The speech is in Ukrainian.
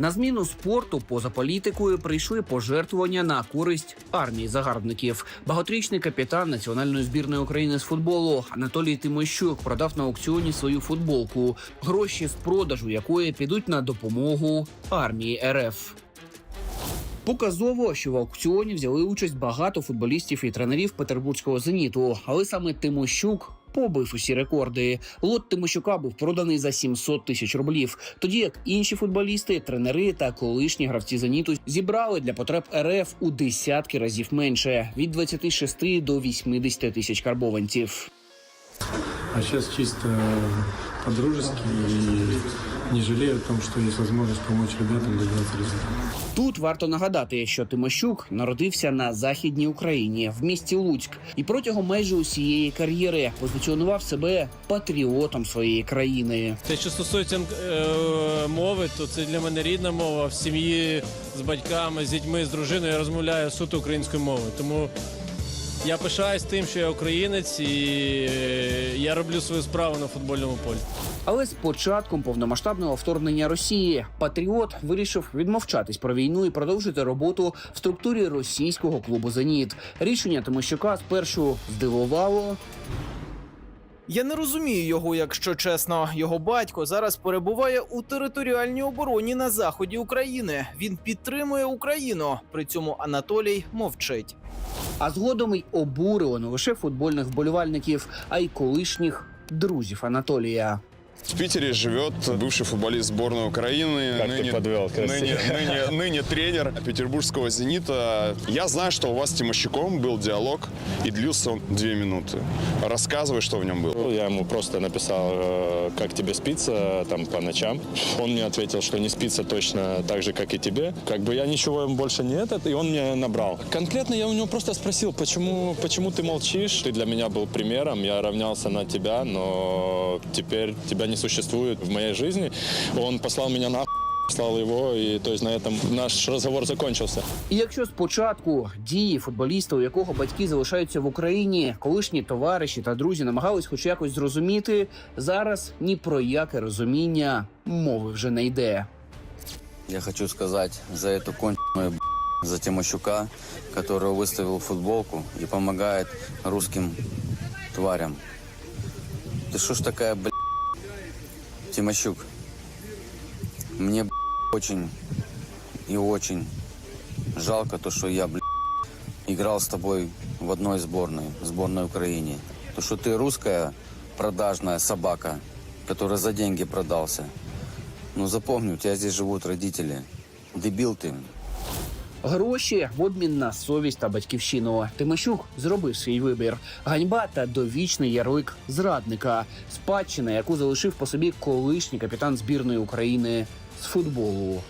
На зміну спорту поза політикою прийшли пожертвування на користь армії загарбників. Багаторічний капітан національної збірної України з футболу Анатолій Тимощук продав на аукціоні свою футболку, гроші з продажу якої підуть на допомогу армії РФ. Показово, що в аукціоні взяли участь багато футболістів і тренерів петербурзького зеніту, але саме Тимощук побив усі рекорди. Лот Тимощука був проданий за 700 тисяч рублів. Тоді як інші футболісти, тренери та колишні гравці зеніту зібрали для потреб РФ у десятки разів менше від 26 до 80 тисяч карбованців. А сейчас чисто по-дружески и не жалею о том, что есть возможность помочь ребятам добиваться результата. Тут варто нагадати, що Тимощук народився на західній Україні в місті Луцьк і протягом майже усієї кар'єри позиціонував себе патріотом своєї країни. Те, що стосується е, мови, то це для мене рідна мова. В сім'ї з батьками, з дітьми, з дружиною я розмовляю суто українською мовою. Тому я пишаюсь тим, що я українець, і е, я роблю свою справу на футбольному полі. Але з початком повномасштабного вторгнення Росії Патріот вирішив відмовчатись про війну і продовжити роботу в структурі російського клубу Зеніт. Рішення Тимощука спершу здивувало, Я не розумію його, якщо чесно. Його батько зараз перебуває у територіальній обороні на заході України. Він підтримує Україну. При цьому Анатолій мовчить. а згодом й обурило лише футбольних вболівальників, а й колишніх друзів Анатолія. В Питере живет бывший футболист сборной Украины, Как ты подвел, красиво. ныне, ныне- ныне тренер петербургского «Зенита». Я знаю, что у вас с Тимощуком был диалог, и длился он две минуты. Рассказывай, что в нем было. Я ему просто написал, э, как тебе спится там по ночам. Он мне ответил, что не спится точно так же, как и тебе. Как бы я ничего ему больше не этот, и он мне набрал. Конкретно я у него просто спросил, почему, почему ты молчишь? Ты для меня был примером, я равнялся на тебя, но теперь тебя не существует в моей жизни. Он послал меня на послал его, и то есть на этом наш разговор закончился. І якщо спочатку дії футболіста, у якого батьки залишаються в Україні, колишні товариші та друзі намагались хоч якось зрозуміти, зараз ні про яке розуміння мови вже не йде. Я хочу сказать за эту конченую б***ь, за Тимощука, который выставил футболку и помогает русским тварям. Ты что ж такая, блядь, Тимощук? Мне, очень и очень жалко то, что я, блядь, играл с тобой в одной сборной, сборной Украине. То, что ты русская продажная собака, которая за деньги продался. Ну запомни, у тебя здесь живут родители. Дебил ты. Гроші в обмін на совість та батьківщину. Тимощук зробив свій вибір. Ганьба та довічний ярлик зрадника, спадщина, яку залишив по собі колишній капітан збірної України з футболу.